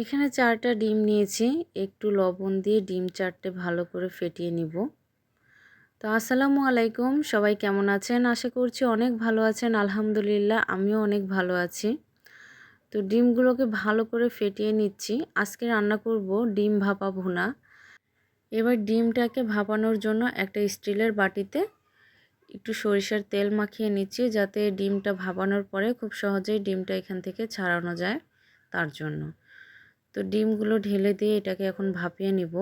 এখানে চারটা ডিম নিয়েছি। একটু লবণ দিয়ে ডিম চারটে ভালো করে ফেটিয়ে নিব। তো আসসালামু আলাইকুম, সবাই কেমন আছেন? আশা করছি অনেক ভালো আছেন, আলহামদুলিল্লাহ আমিও অনেক ভালো আছি। তো ডিমগুলোকে ভালো করে ফেটিয়ে নিচ্ছি। আজকে রান্না করব ডিম ভাপা ভুনা। এবার ডিমটাকে ভাপানোর জন্য একটা স্টিলের বাটিতে একটু সরিষার তেল মাখিয়ে নিচ্ছি, যাতে ডিমটা ভাপানোর পরে খুব সহজেই ডিমটা এখান থেকে ছাড়ানো যায় তার জন্য। তো ডিমগুলো ঢেলে দিয়ে এটাকে এখন ভাপিয়ে নিব।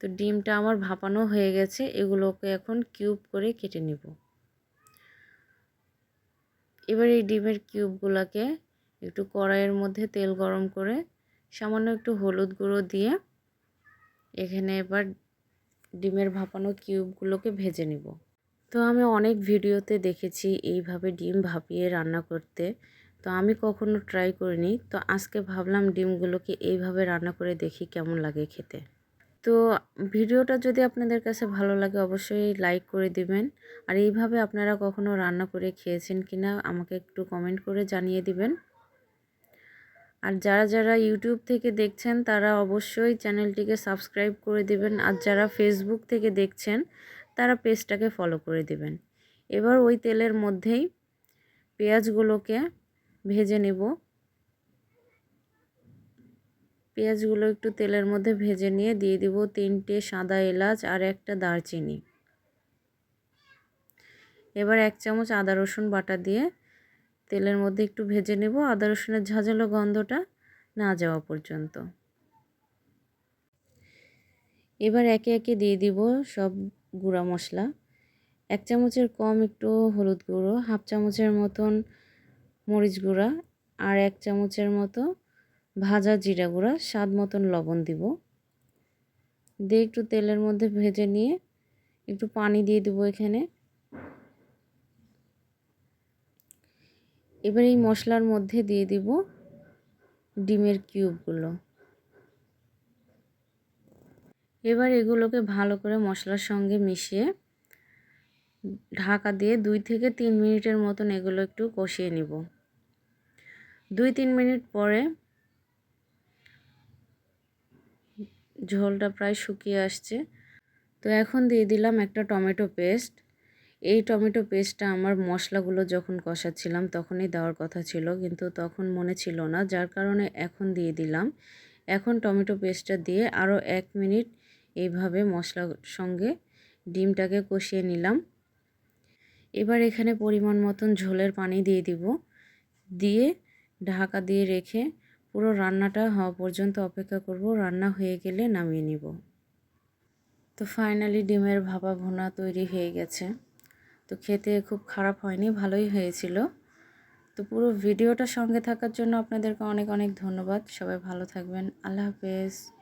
তো ডিমটা আমার ভাপানো হয়ে গেছে, এগুলোকে এখন কিউব করে কেটে নিব। এবার এই ডিমের কিউবগুলোকে একটু কড়াইয়ের মধ্যে তেল গরম করে সামান্য একটু হলুদ গুঁড়ো দিয়ে এখানে এবার ডিমের ভাপানো কিউবগুলোকে ভেজে নিব। তো আমি অনেক ভিডিওতে দেখেছি এইভাবে ডিম ভাপিয়ে রান্না করতে। তো আমি কখনো ট্রাই করিনি। তো আজকে ভাবলাম ডিমগুলোকে এইভাবে রান্না করে দেখি কেমন লাগে খেতে। তো ভিডিওটা যদি আপনাদের কাছে ভালো লাগে অবশ্যই লাইক করে দিবেন। আর এইভাবে আপনারা কখনো রান্না করে খেয়েছেন কিনা আমাকে একটু কমেন্ট করে জানিয়ে দিবেন। আর যারা যারা ইউটিউব থেকে দেখছেন, তারা অবশ্যই চ্যানেলটিকে সাবস্ক্রাইব করে দিবেন। আর যারা ফেসবুক থেকে দেখছেন, তারা পেজটাকে ফলো করে দিবেন। এবার ওই তেলের মধ্যেই পেঁয়াজগুলোকে ভেজে নেব। পেঁয়াজগুলো একটু তেলের মধ্যে ভেজে নিয়ে দিয়ে দিব তিনটে সাদা এলাচ আর একটা দারচিনি। এবার এক চামচ আদা রসুন বাটা দিয়ে তেলের মধ্যে একটু ভেজে নেব। আদা রসুনের ঝাঁঝালো গন্ধটা না যাওয়া পর্যন্ত। এবার একে একে দিয়ে দিব সব গুঁড়া মশলা। এক চামচের কম একটু হলুদ গুঁড়ো, হাফ চামচের মতন মরিচ গুঁড়া আর এক চামচের মতো ভাজা জিরা গুঁড়া, স্বাদ মতন লবণ দিব। দিয়ে একটু তেলের মধ্যে ভেজে নিয়ে একটু পানি দিয়ে দেবো এখানে। এবার এই মশলার মধ্যে দিয়ে দিব ডিমের কিউবগুলো। এবার এগুলোকে ভালো করে মশলার সঙ্গে মিশিয়ে ঢাকা দিয়ে দুই থেকে তিন মিনিটের মতন এগুলো একটু কষিয়ে নিব। দুই তিন মিনিট পরে ঝোলটা প্রায় শুকিয়ে আসছে। তো এখন দিয়ে দিলাম একটা টমেটো পেস্ট। এই টমেটো পেস্টটা আমার মশলাগুলো যখন কষাচ্ছিলাম তখনই দেওয়ার কথা ছিল, কিন্তু তখন মনে ছিল না, যার কারণে এখন দিয়ে দিলাম। এখন টমেটো পেস্টটা দিয়ে আরও এক মিনিট এইভাবে মশলার সঙ্গে ডিমটাকে কষিয়ে নিলাম। এবার এখানে পরিমাণ মতন ঝোলের পানি দিয়ে দিব। দিয়ে ঢাকা দিয়ে রেখে পুরো রান্নাটা হওয়া পর্যন্ত অপেক্ষা করব। রান্না হয়ে গেলে নামিয়ে নিব। তো ফাইনালি ডিমের ভাপা ভুনা তৈরি হয়ে গেছে। তো খেতে খুব খারাপ হয়নি, ভালোই হয়েছিল। তো পুরো ভিডিওটা সঙ্গে থাকার জন্য আপনাদেরকে অনেক অনেক ধন্যবাদ। সবাই ভালো থাকবেন। আল্লাহ হাফেজ।